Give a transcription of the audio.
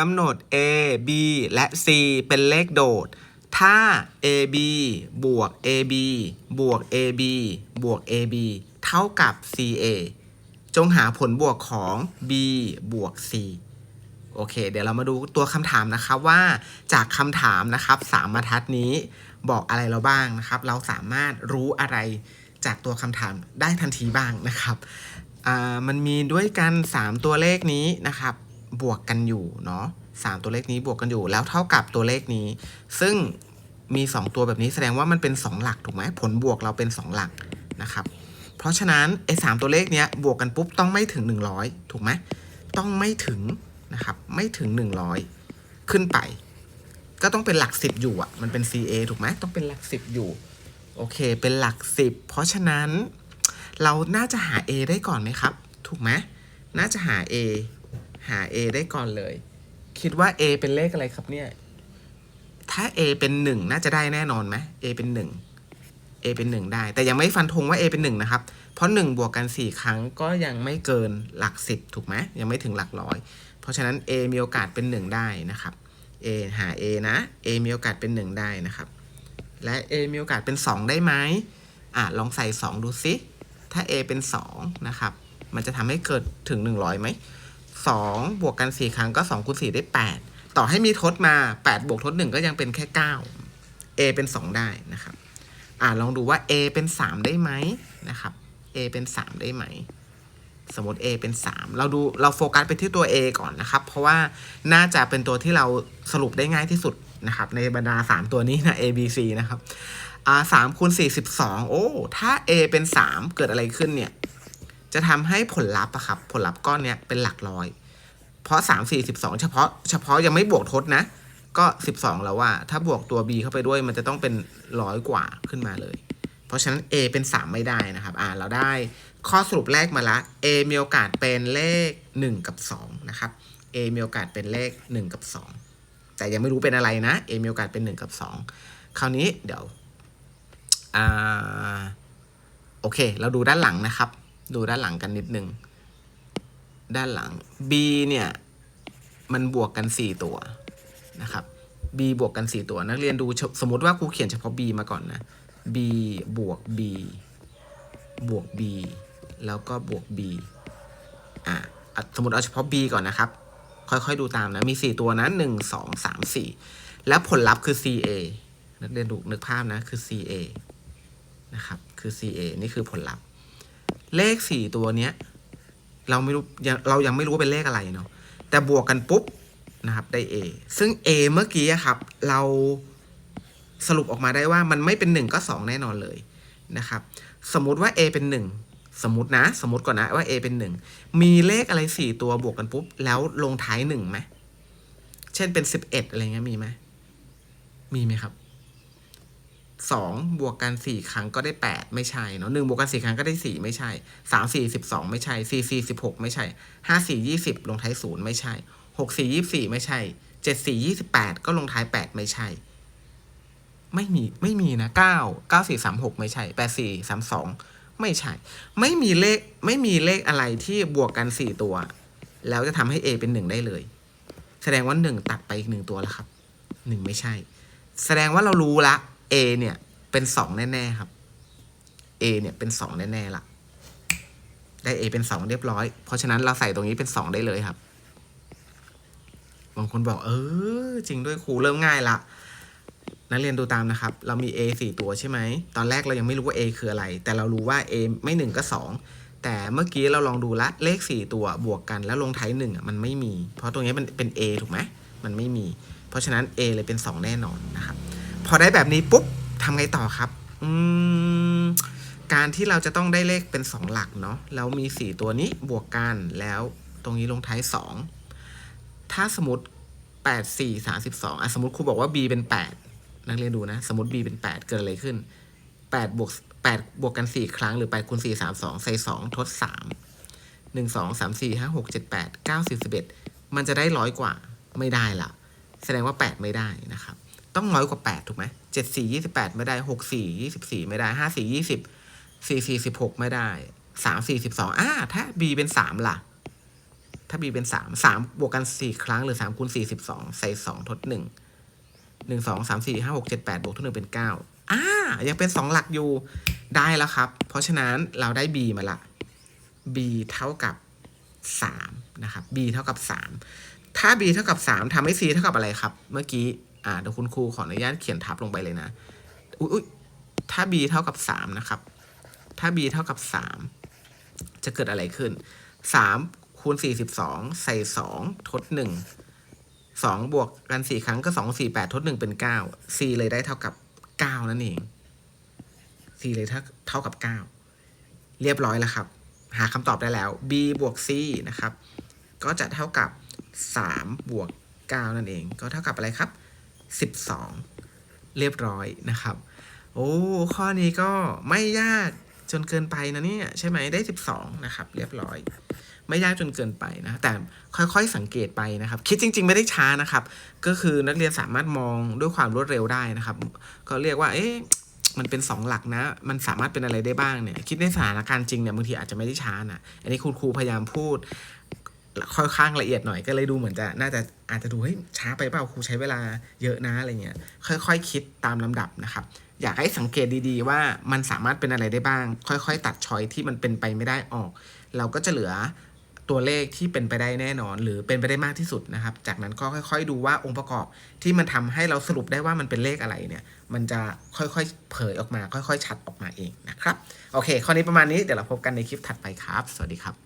กำหนด a b และ c เป็นเลขโดด ถ้า a b บวก a b บวก a b บวก a b เท่ากับ c a จงหาผลบวกของ b บวก c โอเค เดี๋ยวเรามาดูตัวคำถามนะครับว่าจากคำถามนะครับสามบรรทัดนี้บอกอะไรเราบ้างนะครับ เราสามารถรู้อะไรจากตัวคำถามได้ทันทีบ้างนะครับมันมีด้วยกัน 3 ตัวเลขนี้นะครับ บวกกันอยู่เนาะสามตัวเลขนี้บวกกันอยู่ แล้วเท่ากับตัวเลขนี้ ซึ่งมี 2 ตัวแบบนี้แสดงว่ามันเป็น 2 หลักถูกไหมผลบวกเราเป็น 2 หลักนะครับ เพราะฉะนั้นไอ้สามตัวเลขเนี้ยบวกกันปุ๊บต้องไม่ถึง 100 ถูกไหมต้องไม่ถึงนะครับไม่ถึง 100 ขึ้นไป ก็ต้องเป็นหลัก 10 อยู่อะมันเป็น CA ถูกไหมต้องเป็นหลัก 10 อยู่โอเค เป็นหลัก 10 เพราะฉะนั้น เราน่าจะหา A ได้ก่อนไหมครับ ถูกไหมน่าจะหา A หา A ได้ก่อนเลย คิดว่า A เป็นเลขอะไรครับเนี่ย ถ้า A เป็นหนึ่งน่าจะได้แน่นอนไหม A เป็นหนึ่ง A เป็นหนึ่งได้ แต่ยังไม่ฟันธงว่า A เป็นหนึ่งนะครับ เพราะหนึ่งบวกกันสี่ครั้งก็ยังไม่เกินหลักสิบถูกไหมยังไม่ถึงหลักร้อย เพราะฉะนั้น A มีโอกาสเป็นหนึ่งได้นะครับ A หา A นะ A มีโอกาสเป็นหนึ่งได้นะครับ และ A มีโอกาสเป็นสองได้ไหมอะลองใส่สองดูซิถ้า A เป็นสองนะครับ มันจะทำให้เกิดถึงหนึ่งร้อยไหม สองบวกกันสี่ครั้งก็สองคูณสี่ได้แปดต่อให้มีทดมาแปดบวกทดหนึ่งก็ยังเป็นแค่เก้า A เป็นสองได้นะครับ อ่าลองดูว่า A เป็น 3 ได้ไหมนะครับ A เป็น 3 ได้ไหม สมมติ A เป็น 3 เราดูเราโฟกัสไปที่ตัว A ก่อนนะครับ เพราะว่าน่าจะเป็นตัวที่เราสรุปได้ง่ายที่สุดนะครับ ในบรรดา 3 ตัวนี้นะ A B C นะครับอ่าสามคูณสี่สิบสองโอ้ ถ้า A เป็น 3 เกิดอะไรขึ้นเนี่ย จะทำให้ผลลัพธ์อะครับผลลัพธ์ก้อนเนี้ยเป็นหลักร้อย เพราะ3 4 12เฉพาะเฉพาะยังไม่บวกทดนะ ก็12แล้วว่า ถ้าบวกตัว b เข้าไปด้วยมันจะต้องเป็นร้อยกว่าขึ้นมาเลย เพราะฉะนั้น a เป็น3ไม่ได้นะครับ อ่าเราได้ข้อสรุปแรกมาละ a มีโอกาสเป็นเลข1กับ2นะครับ a มีโอกาสเป็นเลข1กับ2แต่ยังไม่รู้เป็นอะไรนะ a มีโอกาสเป็น1กับ2คราวนี้เดี๋ยวอ่าโอเค เราดูด้านหลังนะครับ ดูด้านหลังกันนิดนึง ด้านหลัง b เนี่ย มันบวกกัน 4 ตัวนะครับ b บวกกัน 4 ตัว นักเรียนดูสมมติว่าครูเขียนเฉพาะ b มาก่อนนะ b บวก b บวก b แล้วก็บวก b อะอะสมมติเอาเฉพาะ b ก่อนนะครับ ค่อยๆดูตามนะ มี 4 ตัวนะ 1 2 3 4 แล้วผลลัพธ์คือ ca นักเรียนดูนึกภาพนะ คือ ca นะครับ คือ ca นี่คือผลลัพธ์ เลข4ตัวเนี้ยเราไม่รู้เรายังไม่รู้ว่าเป็นเลขอะไรเนาะแต่บวกกันปุ๊บนะครับได้ A ซึ่ง A เมื่อกี้ครับ เราสรุปออกมาได้ว่ามันไม่เป็น 1 ก็ 2 แน่นอนเลยนะครับ สมมติว่า A เป็น 1 สมมตินะ สมมติก่อนนะว่า A เป็น 1 มีเลขอะไร 4 ตัวบวกกันปุ๊บ แล้วลงท้าย1ไหมเช่นเป็น 11 อะไรเงี้ยมีไหมมีไหมครับ 2 บวกกัน 4 ครั้งก็ได้ 8 ไม่ใช่เนาะ1บวกกัน 4 ครั้งก็ได้ 4 ไม่ใช่ 3 4 12 ไม่ใช่ 4 4 16 ไม่ใช่ 5 4 20 ลงท้าย 0 ไม่ใช่หกสี่ยี่สี่ไม่ใช่เจ็ดสี่ยี่สิบแปดก็ลงท้ายแปดไม่ใช่ ไม่มีไม่มีนะเก้าเก้าสี่สามหกไม่ใช่แปดสี่สามสองไม่ใช่ ไม่มีเลขไม่มีเลขอะไรที่บวกกันสี่ตัว แล้วจะทำให้ A เป็นหนึ่งได้เลย แสดงว่าหนึ่งตัดไปอีกหนึ่งตัวแล้วครับหนึ่งไม่ใช่ แสดงว่าเรารู้ละ A เนี่ยเป็นสองแน่ๆครับ A เนี่ยเป็นสองแน่ๆละได้ A เป็นสองเรียบร้อย เพราะฉะนั้นเราใส่ตรงนี้เป็นสองได้เลยครับ บางคนบอก เออ จริงด้วยครูเริ่มง่ายละนักเรียนดูตามนะครับ เรามี A 4 ตัวใช่ไหม ตอนแรกเรายังไม่รู้ว่า A คืออะไร แต่เรารู้ว่า A ไม่1ก็2 แต่เมื่อกี้เราลองดูละ เลข 4 ตัวบวกกันแล้วลงท้าย1อะมันไม่มี เพราะตรงนี้มันเป็น A ถูกไหม มันไม่มี เพราะฉะนั้น A เลยเป็น 2 แน่นอนนะครับ พอได้แบบนี้ปุ๊บทำไงต่อครับอืมการที่เราจะต้องได้เลขเป็น 2 หลักเนาะแล้วมี 4 ตัวนี้บวกกันแล้วตรงนี้ลงท้าย 2 ถ้าสมมติแปดสี่สามสิบสองอะสมมติครูบอกว่า b เป็นแปดนักเรียนดูนะ สมมติ b เป็นแปดเกิดอะไรขึ้นแปดบวกแปดบวกกันสี่ครั้งหรือแปคูณสี่สามสองใส่สองทดสามหนึ่งสองสามสี่ห้าหกเจ็ดแปดเก้าสิบสิบเอ็ดมันจะได้ร้อยกว่าไม่ได้ละแสดงว่าแปดไม่ได้นะครับ ต้องน้อยกว่าแปดถูกไหมเจ็ดสี่ยี่สิบแปดไม่ได้หกสี่ยี่สิบสี่ไม่ได้ห้าสี่ยี่สิบสี่สี่สิบหกไม่ได้สามสี่สิบสองอ่าถ้า b เป็นสามล่ะ ถ้า b เป็นสามสามบวกกันสี่ครั้งหรือสามคูณสี่สิบสองใส่สองทดหนึ่งหนึ่งสองสามสี่ห้าหกเจ็ดแปดบวกทดหนึ่งเป็นเก้าอ่ายังเป็นสองหลักอยู่ได้แล้วครับ เพราะฉะนั้นเราได้ b มาละ b เท่ากับสามนะครับ b เท่ากับสามถ้า b เท่ากับสามทำให้ c เท่ากับอะไรครับ เมื่อกี้ อ่าเดี๋ยวคุณครูขออนุญาตเขียนทับลงไปเลยนะ อุยอุยถ้า b เท่ากับสามนะครับ ถ้า b เท่ากับสามจะเกิดอะไรขึ้นสามคูณสี่สิบสองใส่สองทดหนึ่งสองบวกกันสี่ครั้งก็สองสี่แปดทดหนึ่งเป็นเก้า c เลยได้เท่ากับเก้านั่นเอง c เลยเท่าเท่ากับเก้าเรียบร้อยแล้วครับ หาคำตอบได้แล้ว b บวก c นะครับ ก็จะเท่ากับสามบวกเก้านั่นเอง ก็เท่ากับอะไรครับ สิบสองเรียบร้อยนะครับ โอ้ ข้อนี้ก็ไม่ยากจนเกินไปนะเนี่ยใช่ไหมได้ 12 นะครับ เรียบร้อย ไม่ยากจนเกินไปนะ แต่ค่อยๆสังเกตไปนะครับ คิดจริง ๆ ไม่ได้ช้านะครับ ก็คือนักเรียนสามารถมองด้วยความรวดเร็วได้นะครับ ก็เรียกว่า เอ๊ะมันเป็น 2 หลักนะ มันสามารถเป็นอะไรได้บ้างเนี่ย คิดในสถานการณ์จริงเนี่ยบางทีอาจจะไม่ได้ช้านะ อันนี้คุณครูพยายามพูด ค่อยข้างละเอียดหน่อยก็เลยดูเหมือนจะน่าจะอาจจะดูเฮ้ยช้าไปเปล่าครูใช้เวลาเยอะนะอะไรเงี้ยค่อยๆคคิดตามลำดับนะครับ อยากให้สังเกตดีๆ ว่ามันสามารถเป็นอะไรได้บ้าง ค่อยๆ ตัดชอยที่มันเป็นไปไม่ได้ออก เราก็จะเหลือตัวเลขที่เป็นไปได้แน่นอน หรือเป็นไปได้มากที่สุดนะครับ จากนั้นก็ค่อยๆ ดูว่าองค์ประกอบที่มันทำให้เราสรุปได้ว่ามันเป็นเลขอะไรเนี่ย มันจะค่อยๆ เผยออกมา ค่อยๆ ชัดออกมาเองนะครับ โอเค ข้อนี้ประมาณนี้ เดี๋ยวเราพบกันในคลิปถัดไปครับ สวัสดีครับ